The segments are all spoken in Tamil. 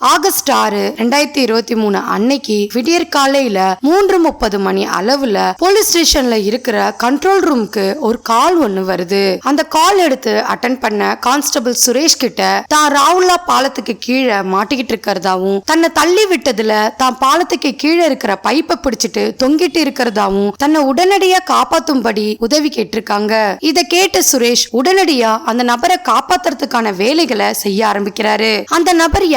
ஆகஸ்ட் ஆறு ரெண்டாயிரத்தி இருபத்தி மூணு அன்னைக்கு விடியற் காலையில மூன்று முப்பது மணி அளவுல போலீஸ் ஸ்டேஷன்ல இருக்கிற கண்ட்ரோல் ரூம்க்கு ஒரு கால் ஒண்ணு வருது. அந்த கால் எடுத்து அட்டன் பண்ண கான்ஸ்டபிள் சுரேஷ் கிட்ட தான் ராவுலா பாலத்துக்கு கீழே மாட்டிக்கிட்டு இருக்கிறதாவும் தன்னை தள்ளி விட்டதுல தான் பாலத்துக்கு கீழே இருக்கிற பைப்பை பிடிச்சிட்டு தொங்கிட்டு இருக்கிறதாவும் தன்னை உடனடியா காப்பாத்தும்படி உதவி கேட்டிருக்காங்க. இத கேட்ட சுரேஷ் உடனடியா அந்த நபரை காப்பாத்துறதுக்கான வேலைகளை செய்ய ஆரம்பிக்கிறாரு. அந்த நபர்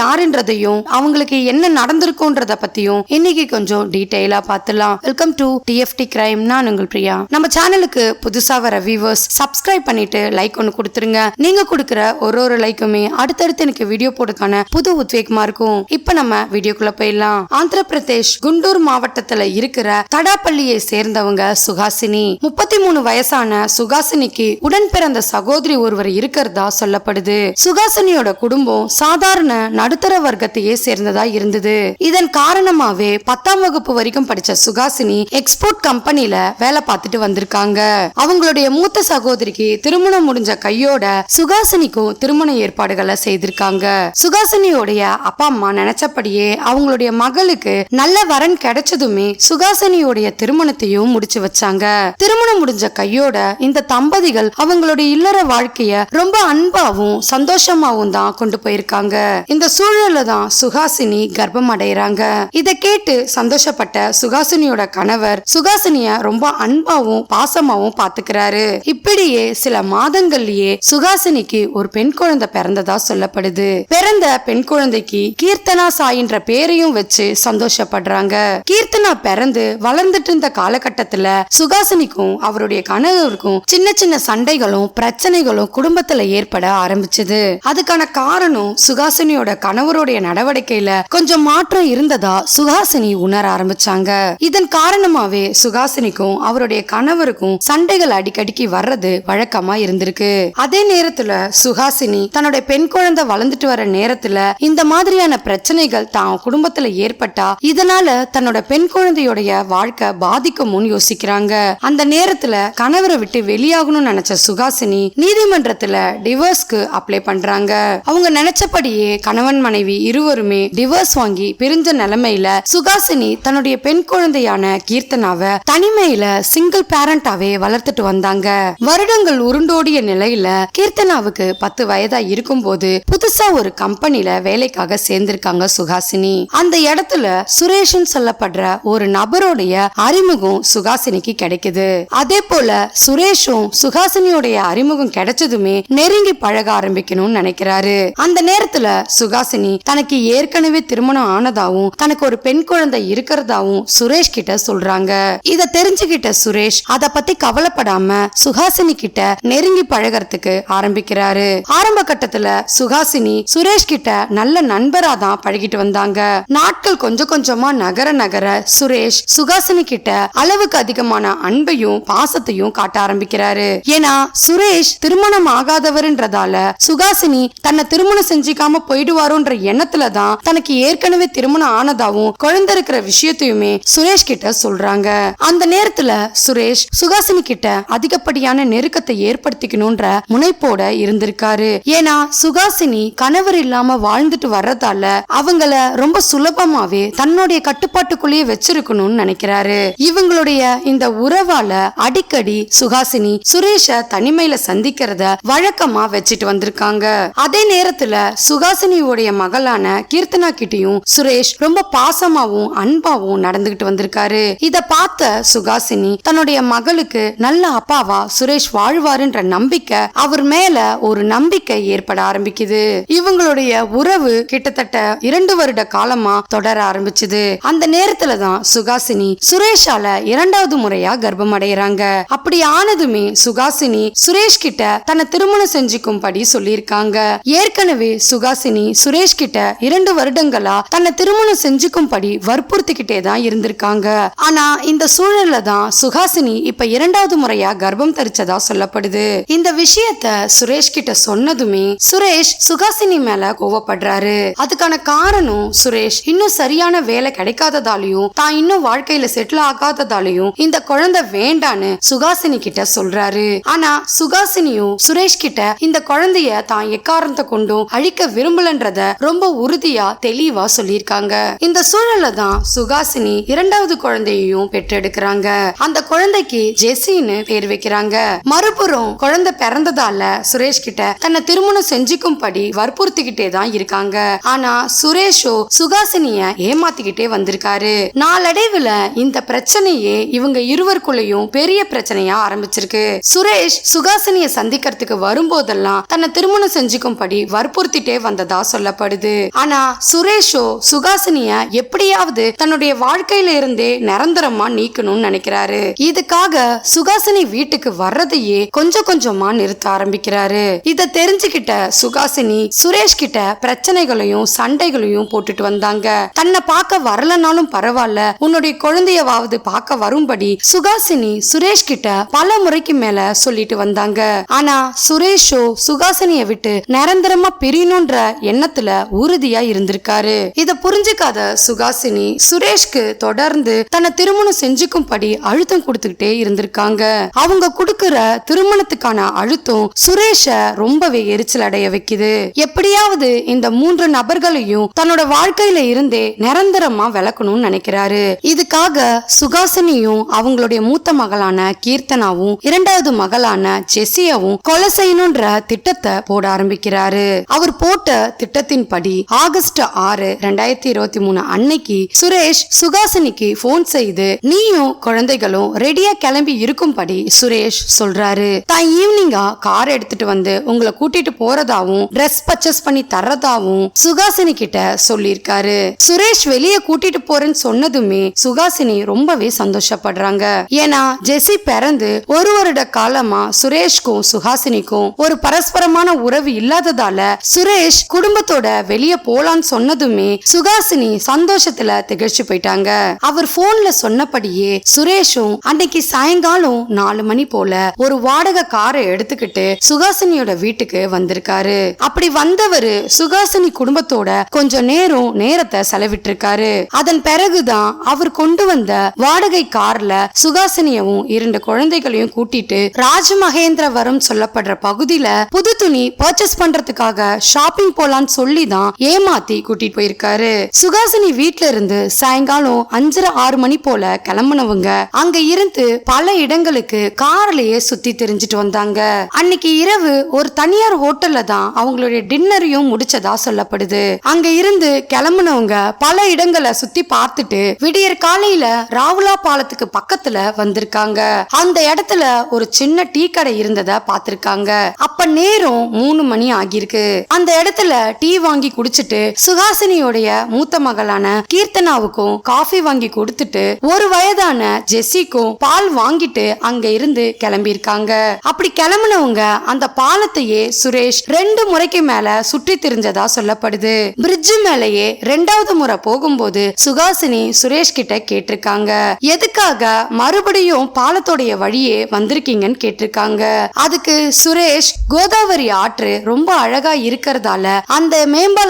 கதையும் அவங்களுக்கு என்ன நடந்திருக்கும்ன்றத பத்தியும் இன்னைக்கு கொஞ்சம் டீடைலா பார்த்துலாம். வெல்கம் டு டிஎஃப்டி கிரைம் நான் உங்கள் பிரியா. நம்ம சேனலுக்கு புதுசா வர வியூவர்ஸ் சப்ஸ்கிரைப் பண்ணிட்டு லைக் ஒன்று கொடுத்துருங்க. நீங்க கொடுக்குற ஒரு ஒரு லைக்குமே அடுத்தடுத்து எனக்கு வீடியோ போடுக்கான புது உத்வேகமா இருக்கும். இப்ப நம்ம வீடியோக்குள்ள போயிடலாம். ஆந்திர பிரதேஷ் குண்டூர் மாவட்டத்துல இருக்கிற தடாப்பள்ளியை சேர்ந்தவங்க சுகாசினி முப்பத்தி மூணு வயசான சுகாசினிக்கு உடன் பிறந்த சகோதரி ஒருவர் இருக்கிறதா சொல்லப்படுது. சுகாசினியோட குடும்பம் சாதாரண நடுத்தர வர்க்கத்தையே சேர்ந்ததா இருந்தது. இதன் காரணமாவே பத்தாம் வகுப்பு வரைக்கும் படிச்ச சுகாசினி எக்ஸ்போர்ட் கம்பெனில வேலை பார்த்துட்டு வந்திருக்காங்க. அவங்களுடைய மூத்த சகோதரிக்கு திருமணம் முடிஞ்ச கையோட சுகாசினிக்கும் திருமண ஏற்பாடுகளை செய்திருக்காங்க. சுகாசினியோடைய அப்பா அம்மா நினைச்சபடியே அவங்களுடைய மகளுக்கு நல்ல வரன் கிடைச்சதுமே சுகாசினியோடைய திருமணத்தையும் முடிச்சு வச்சாங்க. திருமணம் முடிஞ்ச கையோட இந்த தம்பதிகள் அவங்களுடைய இல்லற வாழ்க்கைய ரொம்ப அன்பாவும் சந்தோஷமாவும் தான் கொண்டு போயிருக்காங்க. இந்த சூழல்ல தான் சுகாசினி கர்ப்பம் அடைறாங்க இத கேட்டு சந்தோஷப்பட்ட சுகாசினியோட கணவர் சுகாசினிய ரொம்ப அன்பாவும் பாசமாவும் பாத்துக்கிறாரு இப்படியே சில மாதங்கள்லயே சுகாசினிக்கு ஒரு பெண் குழந்தை பிறந்ததா சொல்லப்படுது. பிறந்த பெண் குழந்தைக்கு கீர்த்தனா சாயின்ற பேரையும் வச்சு சந்தோஷப்படுறாங்க. கீர்த்தனா பிறந்து வளர்ந்துட்டு இருந்த காலகட்டத்துல சுகாசினிக்கும் அவருடைய கணவருக்கும் சின்ன சின்ன சண்டைகளும் பிரச்சனைகளும் குடும்பத்துல ஏற்பட ஆரம்பிச்சது. அதுக்கான காரணம் சுகாசினியோட கணவருடைய நடவடிக்கையில கொஞ்சம் மாற்றம் இருந்ததா சுகாசினி உணர ஆரம்பிச்சாங்க. இதன் காரணமாவே சுகாசினிக்கும் அவருடைய கணவருக்கும் சண்டைகள் அடிக்கடிக்கு வர்றது வழக்கமா இருந்திருக்கு. அதே நேரத்துல சுகாசினி தன்னுடைய பெண் குழந்தை வளர்ந்துட்டு வர நேரத்துல இந்த மாதிரியான பிரச்சனைகள் தான் குடும்பத்துல ஏற்பட்டா இதனால தன்னோட பெண் குழந்தையுடைய வாழ்க்கை பாதிக்கும்னு யோசிக்கிறாங்க. அந்த நேரத்துல கணவரை விட்டு வெளியாகணும்னு நினைச்ச சுகாசினி நீதிமன்றத்துல டிவோர்ஸ்க்கு அப்ளை பண்றாங்க. அவங்க நினைச்சபடியே கணவன் மனைவி இருவருமே டிவோர்ஸ் வாங்கி பிரிஞ்ச நிலைமையில சுகாசினி தன்னுடைய பெண் குழந்தையான கீர்த்தனாவ தனிமையில சிங்கிள் பேரண்டாவே வளர்த்துட்டு வந்தாங்க. வருடங்கள் உருண்டோடிய நிலையில கீர்த்தனாவுக்கு பத்து வயதா இருக்கும்போது புதுசா ஒரு கம்பெனில வேலைக்காக சேர்ந்திருக்காங்க சுகாசினி. அந்த இடத்துல சுரேஷன் சொல்லப்படுற ஒரு நபருடைய அறிமுகம் சுகாசினிக்கு கிடைக்குது. அதே போல சுரேஷும் சுகாசினியோடைய அறிமுகம் கிடைச்சதுமே நெருங்கி பழக ஆரம்பிக்கணும்னு நினைக்கிறாரு. அந்த நேரத்துல சுகாசினி தனக்கு ஏற்கனவே திருமணம் ஆனதாவும் தனக்கு ஒரு பெண் குழந்தை இருக்கிறதாவும் சுரேஷ் கிட்ட சொல்றாங்க. இத தெரிஞ்சுக்கிட்ட சுரேஷ் அத பத்தி கவலைப்படாம சுகாசினி கிட்ட நெருங்கி பழகறதுக்கு ஆரம்பிக்கிறாரு. ஆரம்ப கட்டத்துல சுகாசினி சுரேஷ் கிட்ட நல்ல நண்பரா தான் பழகிட்டு வந்தாங்க. நாட்கள் கொஞ்சம் கொஞ்சமா நகர நகர சுரேஷ் சுகாசினி கிட்ட அளவுக்கு அதிகமான அன்பையும் பாசத்தையும் காட்ட ஆரம்பிக்கிறாரு. ஏன்னா சுரேஷ் திருமணம் ஆகாதவர்ன்றதால சுகாசினி தன்னை திருமணம் செஞ்சுக்காம போயிடுவாரோன்ற எண்ணத்துல தான் தனக்கு ஏற்கனவே திருமணம் ஆனதாவும் குழந்தை இருக்கிற விஷயத்தையுமே சுரேஷ் கிட்ட சொல்றாங்க. அந்த நேரத்துல சுரேஷ் சுகாசினி கிட்ட அதிகப்படியான நெருக்கத்தை ஏற்படுத்திக்கணும்ன்ற முனைப்போட இருந்திருக்காரு. ஏன்னா சுகாசினி கணவர் இல்லாம வாழ்ந்துட்டு வர்றதால அவங்கள ரொம்ப சுலபமாவே தன்னுடைய கட்டுப்பாட்டுக்குள்ளேயே வச்சிருக்கணும்னு நினைக்கிறாரு. இவங்களுடைய இந்த உறவால அடிக்கடி சுகாசினி சுரேஷ தனிமையில சந்திக்கிறத வழக்கமா வச்சுட்டு வந்திருக்காங்க. அதே நேரத்துல சுகாசினியுடைய மகளான கீர்த்தனா கிட்டயும் சுரேஷ் ரொம்ப பாசமாவும் அன்பாவும் நடந்துகிட்டு வந்திருக்காரு. இத பார்த்த சுகாசினி தன்னுடைய மகளுக்கு நல்ல அப்பாவா சுரேஷ் வாழ்வாருன்ற நம்பிக்கை அவர் மேல ஒரு நம்பிக்கை ஏற்பட ஆரம்பிக்குது. இவங்களுடைய உறவு கிட்டத்தட்ட இரண்டு வருட காலமா தொடர ஆரம்பிச்சது. அந்த நேரத்துல தான் சுகாசினி சுரேஷால இரண்டாவது முறையா கர்ப்பம் அடையறாங்க. அப்படி ஆனதுமே சுகாசினி சுரேஷ் கிட்ட தன்னை திருமணம் செஞ்சுக்கும்படி சொல்லியிருக்காங்க. ஏற்கனவே சுகாசினி சுரேஷ் கிட்ட இரண்டு வருடங்களா தன்னை திருமணம் செஞ்சுக்கும்படி வற்புறுத்திக்கிட்டே தான் இருந்திருக்காங்க. ஆனா இந்த சூழல்ல தான் சுஹாசினி இப்ப இரண்டாவது முறையா கர்ப்பம் தரிச்சதா சொல்லப்படுது. இந்த விஷயத்த சுரேஷ் கிட்ட சொன்னதுமே சுரேஷ் சுகாசினி மேல கோவப்படுறாரு. அதுக்கான காரணம் சுரேஷ் இன்னும் சரியான வேலை கிடைக்காததாலையும் தான் இன்னும் வாழ்க்கையில செட்டில் ஆகாததாலையும் இந்த குழந்தை வேண்டான்னு சுகாசினி கிட்ட சொல்றாரு. ஆனா சுகாசினியும் சுரேஷ் கிட்ட இந்த குழந்தைய தான் எக்காரணத்தை கொண்டும் அழிக்க விரும்பலன்றத ரொம்ப உறுதியா தெளிவா சொல்லியிருக்காங்க. இந்த சூழல்ல தான் சுகாசினி இரண்டாவது குழந்தையையும் பெற்றெடுக்கிறாங்க. அந்த குழந்தைக்கு ஜெசின்னு பேர் வைக்கிறாங்க. மறுபுறம் குழந்தை பிறந்ததால சுரேஷ் கிட்ட தன்னை திருமணம் செஞ்சுக்கும்படி வற்புறுத்திக்கிட்டே தான் இருக்காங்க. ஆனா சுரேஷோ சுகாசினிய ஏமாத்திக்கிட்டே வந்திருக்காரு. நாளடைவுல இந்த பிரச்சனையே இவங்க இருவருக்குள்ளயும் பெரிய பிரச்சனையா ஆரம்பிச்சிருக்கு. சுரேஷ் சுகாசினிய சந்திக்கிறதுக்கு வரும்போதெல்லாம் தன்னை திருமணம் செஞ்சுக்கும்படி வற்புறுத்திட்டே வந்ததா சொல்லப்படுது. ஆனா சுரேஷோ சுகாசினிய எப்படியாவது தன்னுடைய வாழ்க்கையில இருந்தே நிரந்தரமா நீக்கணும்னு நினைக்கிறாரு. இதுக்காக சுகாசினி வீட்டுக்கு வர்றதையே கொஞ்சம் கொஞ்சமா நிறுத்த ஆரம்பிக்கிறாரு. இத தெரிஞ்சுக்கிட்ட சுகாசினி சுரேஷ் கிட்ட பிரச்சனைகளையும் சண்டைகளையும் போட்டுட்டு வந்தாங்க. தன்னை பார்க்க வரலனாலும் பரவாயில்ல. உன்னுடைய குழந்தையவாவது பார்க்க வரும்படி சுகாசினி சுரேஷ் கிட்ட பல முறைக்கு மேல சொல்லிட்டு வந்தாங்க. ஆனா சுரேஷோ சுகாசினிய விட்டு நிரந்தரமா பிரியணும்ன்ற எண்ணத்துல உறுதியா இருந்திருக்காரு. இத புரிஞ்சுக்காத சுகாசினி சுரேஷ்க்கு தொடர்ந்து தன்னை திருமணம் செஞ்சுக்கும்படி அழுத்தம் கொடுத்துக்கிட்டே இருந்திருக்காங்க. அவங்க கொடுக்கற திருமணத்துக்கான அழுத்தம் சுரேஷ ரொம்பவே எரிச்சல் அடைய வைக்குது. எப்படியாவது இந்த மூன்று நபர்களையும் தன்னோட வாழ்க்கையில இருந்தே நிரந்தரமா விளக்கணும்னு நினைக்கிறாரு. இதுக்காக சுகாசினியும் அவங்களுடைய மூத்த மகளான கீர்த்தனாவும் இரண்டாவது மகளான ஜெசியாவும் கொலை செய்யணும்ன்ற திட்டத்தை போட ஆரம்பிக்கிறாரு. அவர் போட்ட திட்டத்தின்படி ஆகஸ்ட் ஆறு ரெண்டாயிரத்தி இருபத்தி மூணு அன்னைக்கு சுரேஷ் சுகாசினிக்கு போன் செய்து நீயும் குழந்தைகளும் ரெடியா கிளம்பி இருக்கும்படி சுரேஷ் சொல்றாரு. தான் ஈவினிங்கா கார் எடுத்துட்டு வந்து உங்களை கூட்டிட்டு போறதாவும் ட்ரெஸ் பர்ச்சேஸ் பண்ணி தர்றதாவும் சுகாசினி கிட்ட சொல்லியிருக்காரு. சுரேஷ் வெளியே கூட்டிட்டு போறேன்னு சொன்னதுமே சுகாசினி ரொம்பவே சந்தோஷப்படுறாங்க. ஏன்னா ஜெசி பிறந்து ஒரு வருட காலமா சுரேஷ்க்கும் சுகாசினிக்கும் ஒரு பரஸ்பரமான உறவு இல்லாததால சுரேஷ் குடும்பத்தோட வெளியே போலான்னு சொன்னதுமே சுகாசினி சந்தோஷத்துல திகழ்ச்சி போயிட்டாங்க. அவர் போன்ல சொன்னபடியே சுரேஷும் அன்னைக்கு சாயங்காலம் நாலு மணி போல ஒரு வாடகை காரை எடுத்துக்கிட்டு சுகாசினியோட வீட்டுக்கு வந்திருக்காரு. அப்படி வந்தவரு சுகாசினி குடும்பத்தோட கொஞ்சம் நேரம் நேரத்தை செலவிட்டு இருக்காரு அதன் பிறகுதான் அவர் கொண்டு வந்த வாடகை கார்ல சுகாசினியவும் இரண்டு குழந்தைகளையும் கூட்டிட்டு ராஜமகேந்திரவரம் சொல்லப்படுற பகுதியில புது துணி பர்ச்சேஸ் பண்றதுக்காக ஷாப்பிங் போலான்னு சொல்லி தான் ஏமாத்தி கூட்டிட்டு போயிருக்காரு. சுகாசினி வீட்டுல இருந்து சாயங்காலம் அஞ்சரை ஆறு மணி போல கிளம்புனவங்க அங்க இருந்து பல இடங்களுக்கு கார்லயே சுத்தி தெரிஞ்சிட்டு வந்தாங்க. அன்னைக்கு இரவு ஒரு தனியார் ஹோட்டல்ல தான் அவங்களுடைய டின்னரையும் முடிச்சதா சொல்லப்படுது. அங்க இருந்து கிளம்புனவங்க பல இடங்களை சுத்தி பார்த்துட்டு விடியற் காலையில ராவுலா பாலத்துக்கு பக்கத்துல வந்திருக்காங்க. அந்த இடத்துல ஒரு சின்ன டீ கடை இருந்தத பார்த்திருக்காங்க. அப்ப நேரம் மூணு மணி ஆகியிருக்கு. அந்த இடத்துல டீ வாங்கி குடி குடிச்சிட்டு சுகாசினியோடைய மூத்த மகளான கீர்த்தனாவுக்கும் காஃபி வாங்கி கொடுத்துட்டு ஒரு வயதான ஜெஸ்ஸிக்கும் பால் வாங்கிட்டு அங்க இருந்து கிளம்பி இருக்காங்க அப்படி கிளம்புனவங்க அந்த பாலத்தையே சுரேஷ் ரெண்டு முறைக்கு மேல சுற்றி திரிஞ்சதா சொல்லப்படுது. பிரிட்ஜ் மேலேயே ரெண்டாவது முறை போகும்போது சுகாசினி சுரேஷ் கிட்ட கேட்டிருக்காங்க. எதுக்காக மறுபடியும் பாலத்தோடைய வழியே வந்திருக்கீங்கன்னு கேட்டிருக்காங்க. அதுக்கு சுரேஷ் கோதாவரி ஆற்று ரொம்ப அழகா இருக்கிறதால அந்த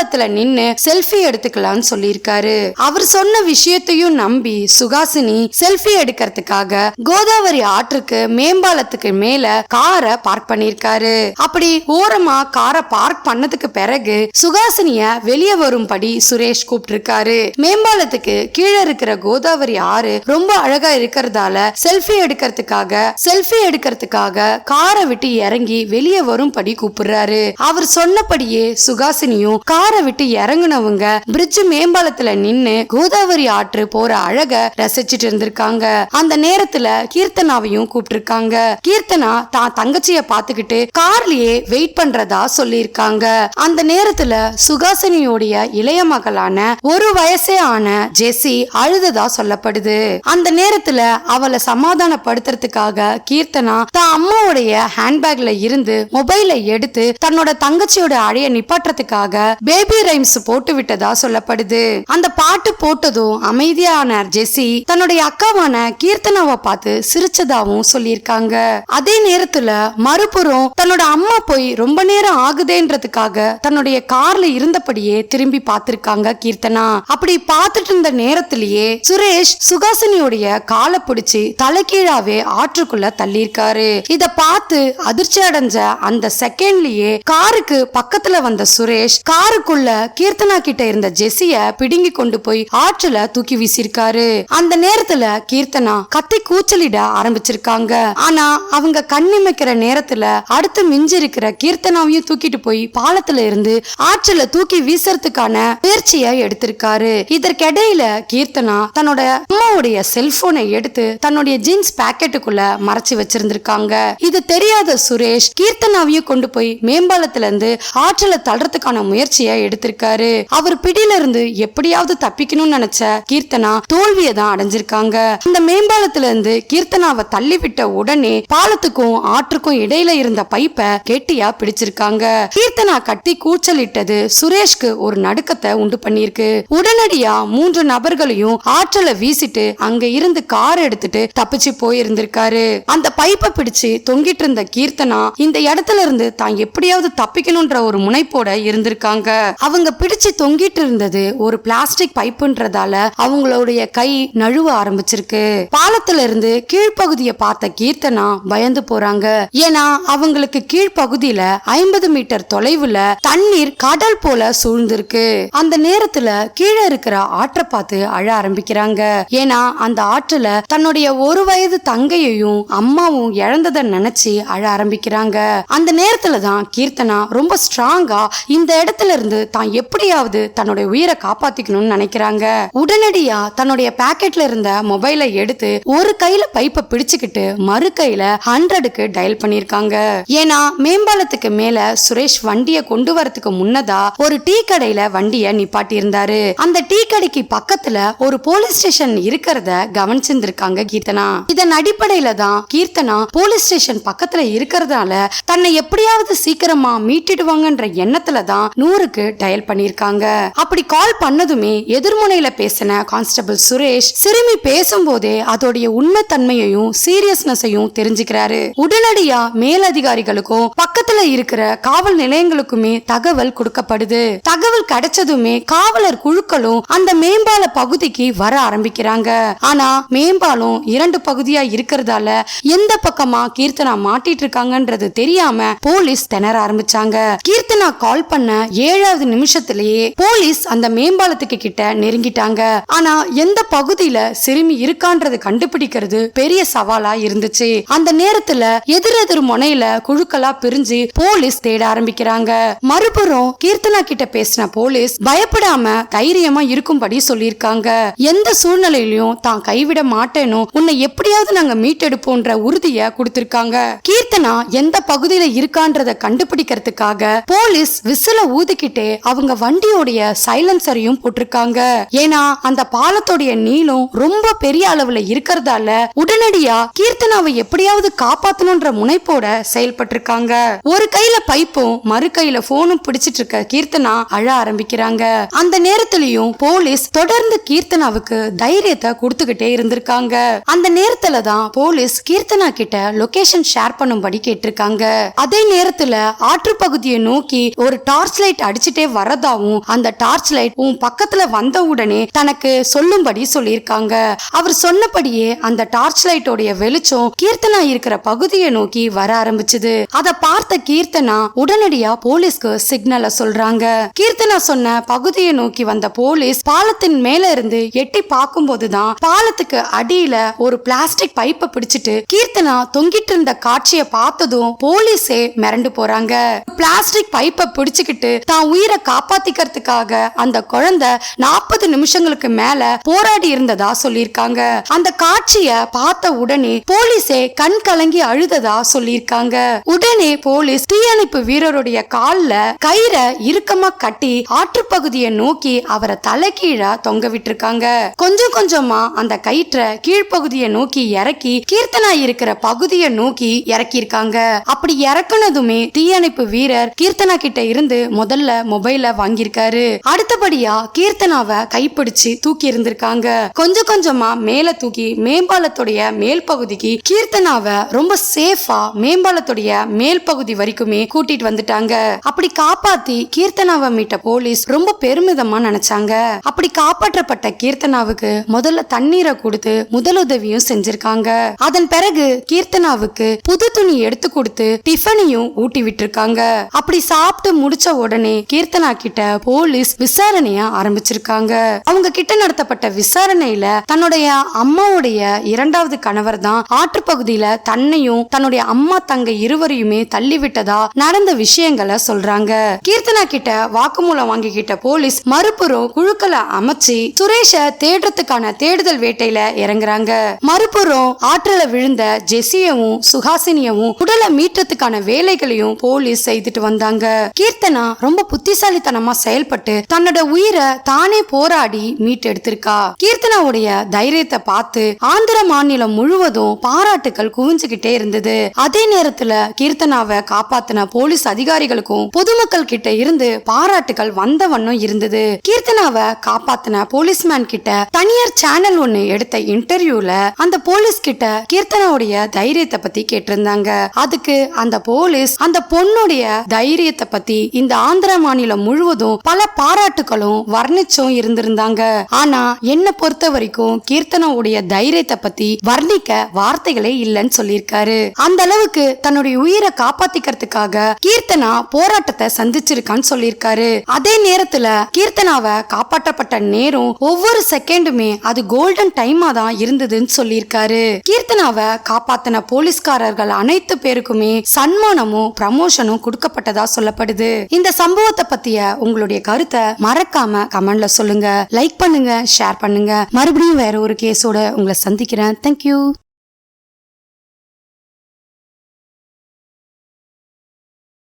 மேம்பாலத்துல நின்னு செல்ஃபி எடுத்துக்கலாம்னு சொல்லியிருக்காரு. அவர் சொன்ன விஷயத்தையும் நம்பி சுகாசினி செல்ஃபி எடுக்கிறதுக்காக கோதாவரி ஆற்றுக்கு மேம்பாலத்துக்கு மேல காரை பார்க் பண்ணிருக்காரு அப்படி ஓரமா காரை பார்க் பண்ணதுக்கு பிறகு சுகாசினிய வெளியே வரும்படி சுரேஷ் கூப்பிட்டிருக்காரு. மேம்பாலத்துக்கு கீழே இருக்கிற கோதாவரி ஆறு ரொம்ப அழகா இருக்கிறதால செல்ஃபி எடுக்கிறதுக்காக செல்ஃபி எடுக்கிறதுக்காக காரை விட்டு இறங்கி வெளியே வரும்படி கூப்பிடுறாரு. அவர் சொன்னபடியே சுகாசினியும் கார் காரை விட்டு இறங்குனவங்க பிரிட்ஜ் மேம்பாலத்துல நின்னு கோதாவரி ஆற்று போற அழக ரசிச்சிட்டு இருந்திருக்காங்க. அந்த நேரத்துல கீர்த்தனாவையும் கூப்பிட்டிருக்காங்க. கீர்த்தனா தான் தங்கச்சிய பாத்துக்கிட்டு கார்லயே வெயிட் பண்றதா சொல்லியிருக்காங்க. அந்த நேரத்துல சுகாசினியோடைய இளைய மகளான ஒரு வயசே ஆன ஜெசி அழுததா சொல்லப்படுது. அந்த நேரத்துல அவளை சமாதானப்படுத்துறதுக்காக கீர்த்தனா தான் அம்மாவுடைய ஹேண்ட்பேக்ல இருந்து மொபைலை எடுத்து தன்னோட தங்கச்சியோட அழைய நிப்பாட்டுறதுக்காக பேபி ரைம்ஸ் போட்டு விட்டதா சொல்லப்படுது. அந்த பாட்டு போட்டதும் அமைதியான ஜெசி தன்னுடைய அக்காவான கீர்த்தனாவை பார்த்து சிரிச்சதாவும் சொல்லியிருக்காங்க. அதே நேரத்துல மறுபுறம் தன்னோட அம்மா போய் ரொம்ப நேரம் ஆகுதேன்றதுக்காக தன்னுடைய கார்ல இருந்தபடியே திரும்பி பார்த்திருக்காங்க கீர்த்தனா. அப்படி பார்த்துட்டு இருந்த நேரத்திலேயே சுரேஷ் சுகாசினியோடைய காலை பிடிச்சி தலைகீழாவே ஆற்றுக்குள்ள தள்ளியிருக்காரு. இத பார்த்து அதிர்ச்சி அடைஞ்ச அந்த செகண்ட்லயே காருக்கு பக்கத்துல வந்த சுரேஷ் காருக்கு காருக்குள்ள கீர்த்தனா கிட்ட இருந்த ஜெஸிய பிடுங்கி கொண்டு போய் ஆற்றுல தூக்கி வீசியிருக்காரு அந்த நேரத்துல கீர்த்தனா கத்தி கூச்சலிட ஆரம்பிச்சிருக்காங்க. ஆனா அவங்க கண்ணிமைக்கிற நேரத்துல அடுத்து மிஞ்சி இருக்கிற கீர்த்தனாவையும் தூக்கிட்டு போய் பாலத்துல இருந்து ஆற்றுல தூக்கி வீசுறதுக்கான முயற்சியை எடுத்திருக்காரு. இதற்கிடையில கீர்த்தனா தன்னோட அம்மாவுடைய செல்போனை எடுத்து தன்னுடைய ஜீன்ஸ் பாக்கெட்டுக்குள்ள மறைச்சு வச்சிருந்திருக்காங்க. இது தெரியாத சுரேஷ் கீர்த்தனாவையும் கொண்டு போய் மேம்பாலத்துல இருந்து ஆற்றுல தள்ளுறதுக்கான முயற்சியை எடுத்திருக்காரு. அவர் பிடியில இருந்து எப்படியாவது தப்பிக்கணும்னு நினைச்ச கீர்த்தனா தோல்வியை தான் அடைஞ்சிருக்காங்க. அந்த மேம்பாலத்துல இருந்து கீர்த்தனாவை தள்ளிவிட்ட உடனே பாலத்துக்கும் ஆற்றுக்கும் இடையில இருந்த பைப்பை கெட்டியா பிடிச்சிருக்காங்க. கீர்த்தனா கட்டி கூச்சலிட்டது சுரேஷ்க்கு ஒரு நடுக்கத்தை உண்டு பண்ணிருக்கு உடனடியா மூன்று நபர்களையும் ஆற்றல வீசிட்டு அங்க இருந்து கார் எடுத்துட்டு தப்பிச்சு போயிருந்திருக்காரு. அந்த பைப்பை பிடிச்சு தொங்கிட்டு இருந்த கீர்த்தனா இந்த இடத்துல இருந்து தான் எப்படியாவது தப்பிக்கணும்ன்ற ஒரு முனைப்போட இருந்திருக்காங்க. அவங்க பிடிச்சு தொங்கிட்டு இருந்தது ஒரு பிளாஸ்டிக் பைப்புன்றதால அவங்களுடைய கை நழுவ ஆரம்பிச்சிருக்கு. பாலத்துல இருந்து கீழ்ப்பகுதியை பார்த்த கீர்த்தனா பயந்து போறாங்க. ஏன்னா அவங்களுக்கு கீழ்ப்பகுதியில ஐம்பது மீட்டர் தொலைவுல தண்ணீர் கடல் போல சூழ்ந்திருக்கு. அந்த நேரத்துல கீழே இருக்கிற ஆற்றை பார்த்து அழ ஆரம்பிக்கிறாங்க. ஏன்னா அந்த ஆற்றுல தன்னுடைய ஒரு வயது தங்கையையும் அம்மாவும் இழந்ததை நினைச்சு அழ ஆரம்பிக்கிறாங்க. அந்த நேரத்துல தான் கீர்த்தனா ரொம்ப ஸ்ட்ராங்கா இந்த இடத்துல இருந்து தான் எப்படியாவது தன்னுடைய உயிரை காப்பாத்திக்கணும்னு நினைக்கிறாங்க. உடனடியா தன்னுடைய பாக்கெட்ல இருந்த மொபைலை எடுத்து ஒரு கையில பைப்பை பிடிச்சுக்கிட்டு மறு கையில ஹண்ட்ரடுக்கு டயல் பண்ணிருக்காங்க ஏன்னா மேம்பாலத்துக்கு மேல சுரேஷ் வண்டியை கொண்டு வரதுக்கு முன்னதா ஒரு டீ கடையில வண்டிய நிப்பாட்டி இருந்தாரு அந்த டீ கடைக்கு பக்கத்துல ஒரு போலீஸ் ஸ்டேஷன் இருக்கிறத கவனிச்சிருந்திருக்காங்க கீர்த்தனா. இதன் அடிப்படையில தான் கீர்த்தனா போலீஸ் ஸ்டேஷன் பக்கத்துல இருக்கிறதால தன்னை எப்படியாவது சீக்கிரமா மீட்டிடுவாங்கன்ற எண்ணத்துல தான் நூறுக்கு டயல் பண்ணிருக்காங்க அப்படி கால் பண்ணதுமே எதிர்முனையில பேசின கான்ஸ்டபிள் சுரேஷ் சிறுமி பேசும்போதே அதோடைய உண்மை தன்மையையும் சீரியஸ்னஸையும் தெரிஞ்சுக்கிறாரு. உடனடியா மேலதிகாரிகளுக்கும் பக்கத்துல இருக்கிற காவல் நிலையங்களுக்குமே தகவல் கொடுக்கப்படுது. தகவல் கிடைச்சதுமே காவலர் குழுக்களும் அந்த மேம்பால பகுதிக்கு வர ஆரம்பிக்கிறாங்க. ஆனா மேம்பாலம் இரண்டு பகுதியா இருக்கிறதால எந்த பக்கமா கீர்த்தனா மாட்டிட்டு இருக்காங்கன்றது தெரியாம போலீஸ் திணற ஆரம்பிச்சாங்க. கீர்த்தனா கால் பண்ண ஏழாவது நிமிஷத்திலேயே போலீஸ் அந்த மேம்பாலத்துக்கு கிட்ட நெருங்கிட்டாங்க. ஆனா எந்த பகுதியில சிறுமி இருக்கான்றது கண்டுபிடிக்கிறது பெரிய சவாலா இருந்துச்சு. அந்த நேரத்துல எதிரெதிர் முனையில குழுக்களா பிரிஞ்சு போலீஸ் தேட ஆரம்பிக்கிறாங்க. மறுபுறம் கீர்த்தனா கிட்ட பேசின போலீஸ் பயப்படாம தைரியமா இருக்கும்படி சொல்லியிருக்காங்க. எந்த சூழ்நிலையிலும் தான் கைவிட மாட்டேனோ உன்னை எப்படியாவது நாங்க மீட்டெடுப்போன்ற உறுதிய கொடுத்திருக்காங்க. கீர்த்தனா எந்த பகுதியில இருக்கான்றத கண்டுபிடிக்கிறதுக்காக போலீஸ் விசில ஊதிக்கிட்டு அவங்க வண்டியோடைய சைலன்சரையும் போட்டிருக்காங்க. ஏன்னா அந்த பாலத்தோடைய நீளம் ரொம்ப பெரிய அளவுல இருக்கிறதால உடனடியா கீர்த்தனாவை எப்படியாவது காப்பாத்தணும்ன்ற முனைப்போட செயல்பட்டிருக்காங்க. ஒரு கையில பைப்பும் மறு கையில போனும் பிடிச்சிட்டு இருக்க கீர்த்தனா அழ ஆரம்பிக்கிறாங்க. அந்த நேரத்திலயும் போலீஸ் தொடர்ந்து கீர்த்தனாவுக்கு தைரியத்தை கொடுத்துக்கிட்டே இருந்திருக்காங்க. அந்த நேரத்துல தான் போலீஸ் கீர்த்தனா கிட்ட லொகேஷன் ஷேர் பண்ணும்படி கேட்டிருக்காங்க. அதே நேரத்துல ஆற்று பகுதியை நோக்கி ஒரு டார்ச் லைட் அடிச்சு அடிச்சுட்டே வரதாவும் அந்த டார்ச் லைட் உன் பக்கத்துல வந்த உடனே தனக்கு சொல்லும்படி சொல்லியிருக்காங்க. அவர் சொன்னபடியே அந்த டார்ச் லைட்டோடைய வெளிச்சம் கீர்த்தனா இருக்கிற பகுதியை நோக்கி வர ஆரம்பிச்சது. அதை பார்த்த கீர்த்தனா உடனடியா போலீஸ்க்கு சிக்னல சொல்றாங்க. கீர்த்தனா சொன்ன பகுதியை நோக்கி வந்த போலீஸ் பாலத்தின் மேல இருந்து எட்டி பார்க்கும்போதுதான் பாலத்துக்கு அடியில ஒரு பிளாஸ்டிக் பைப்பை பிடிச்சிட்டு கீர்த்தனா தொங்கிட்டு இருந்த காட்சியை பார்த்ததும் போலீஸே மிரண்டு போறாங்க. பிளாஸ்டிக் பைப்பை பிடிச்சுக்கிட்டு தான் உயிரை காப்பாத்திக்கிறதுக்காக அந்த குழந்தை நாற்பது நிமிஷங்களுக்கு மேல போராடி இருந்ததா சொல்லியிருக்காங்க. அந்த காட்சிய பார்த்த உடனே போலீஸே கண் கலங்கி அழுததா சொல்லியிருக்காங்க. உடனே போலீஸ் தீயணைப்பு வீரருடைய கால்ல கயிற இறுக்கமா கட்டி ஆற்றுப்பகுதியை நோக்கி அவரை தலைகீழா தொங்க விட்டுருக்காங்க கொஞ்சம் கொஞ்சமா அந்த கயிற்ற கீழ்ப்பகுதியை நோக்கி இறக்கி கீர்த்தனா இருக்கிற பகுதியை நோக்கி இறக்கியிருக்காங்க. அப்படி இறக்குனதுமே தீயணைப்பு வீரர் கீர்த்தனா கிட்ட இருந்து முதல்ல மொபைல வாங்கியிருக்காரு. அடுத்தபடியா கீர்த்தனாவை கைப்பிடிச்சு தூக்கி இருந்திருக்காங்க. கொஞ்சம் கொஞ்சமா மேல தூக்கி மேம்பாலத்துடைய மேல் பகுதிக்கு கீர்த்தனாவை ரொம்ப சேஃபா மேம்பாலத்துடைய மேல் பகுதி வரைக்குமே கூட்டிட்டு வந்துட்டாங்க. அப்படி காப்பாத்தி கீர்த்தனாவை மீட்ட போலீஸ் ரொம்ப பெருமிதமா நினைச்சாங்க. அப்படி காப்பாற்றப்பட்ட கீர்த்தனாவுக்கு முதல்ல தண்ணீரை கொடுத்து முதலுதவியும் செஞ்சிருக்காங்க. அதன் பிறகு கீர்த்தனாவுக்கு புது துணி எடுத்து கொடுத்து டிஃபனையும் ஊட்டி விட்டிருக்காங்க. அப்படி சாப்பிட்டு முடிச்ச உடனே கீர்த்தனா கிட்ட போலீஸ் விசாரணைய ஆரம்பிச்சிருக்காங்க. அவங்க கிட்ட நடத்தப்பட்ட விசாரணையில தன்னுடைய அம்மாவுடைய இரண்டாவது கணவர் தான் ஆற்றுப்பகுதியில தன்னையும் தன்னுடைய அம்மா தங்க இருவரையுமே தள்ளி விட்டதா நடந்த விஷயங்களை சொல்றாங்க. கீர்த்தனா கிட்ட வாக்குமூலம் வாங்கிக்கிட்ட போலீஸ் மறுபுறம் குழுக்களை அமைச்சு சுரேஷ தேடுறதுக்கான தேடுதல் வேட்டையில இறங்குறாங்க. மறுபுறம் ஆற்றுல விழுந்த ஜெசியவும் சுஹாசினியவும் உடலை மீட்டத்துக்கான வேலைகளையும் போலீஸ் செய்துட்டு வந்தாங்க. கீர்த்தனா ரொம்ப புத்திசாலித்தனமா செயல்பட்டு தன்னோட உயிரை தானே போராடி மீட்டெடுத்திருக்கா. கீர்த்தனாவுடைய தைரியத்தை பார்த்து ஆந்திர மாநிலம் முழுவதும் பாராட்டுகள் குவிஞ்சுகிட்டே இருந்தது. அதே நேரத்துல கீர்த்தனாவை காப்பாத்தின போலீஸ் அதிகாரிகளுக்கும் பொதுமக்கள் கிட்ட இருந்து பாராட்டுகள் வந்த வண்ணம் இருந்தது. கீர்த்தனாவை காப்பாத்தின போலீஸ்மேன் கிட்ட தனியார் சேனல் ஒண்ணு எடுத்த இன்டர்வியூல அந்த போலீஸ் கிட்ட கீர்த்தனாவுடைய தைரியத்தை பத்தி கேட்டிருந்தாங்க. அதுக்கு அந்த போலீஸ் அந்த பொண்ணுடைய தைரியத்தை பத்தி இந்த ஆந்திர மாநில மாநிலம் முழுவதும் பல பாராட்டுகளும் வர்ணிச்சும் இருந்திருந்தாங்க. ஆனா என்ன பொறுத்த வரைக்கும் கீர்த்தனாவுடைய தைரியத்தை பத்தி வர்ணிக்க வார்த்தைகளே இல்லைன்னு சொல்லியிருக்காரு. அந்த அளவுக்கு தன்னுடைய உயிரை காப்பாத்திக்கிறதுக்காக கீர்த்தனா போராட்டத்தை சந்திச்சிருக்கான்னு சொல்லியிருக்காரு. அதே நேரத்துல கீர்த்தனாவை காப்பாற்றப்பட்ட நேரம் ஒவ்வொரு செகண்டுமே அது கோல்டன் டைமா தான் இருந்ததுன்னு சொல்லியிருக்காரு. கீர்த்தனாவை காப்பாத்தின போலீஸ்காரர்கள் அனைத்து பேருக்குமே சன்மானமும் ப்ரமோஷனும் கொடுக்கப்பட்டதா சொல்லப்படுது. இந்த சம்பவத்தை பத்திய உங்களுடைய கருத்தை மறக்காம கமெண்ட்ல சொல்லுங்க. லைக் பண்ணுங்க ஷேர் பண்ணுங்க. மறுபடியும் வேற ஒரு கேஸோட உங்களை சந்திக்கிறேன். தேங்க்யூ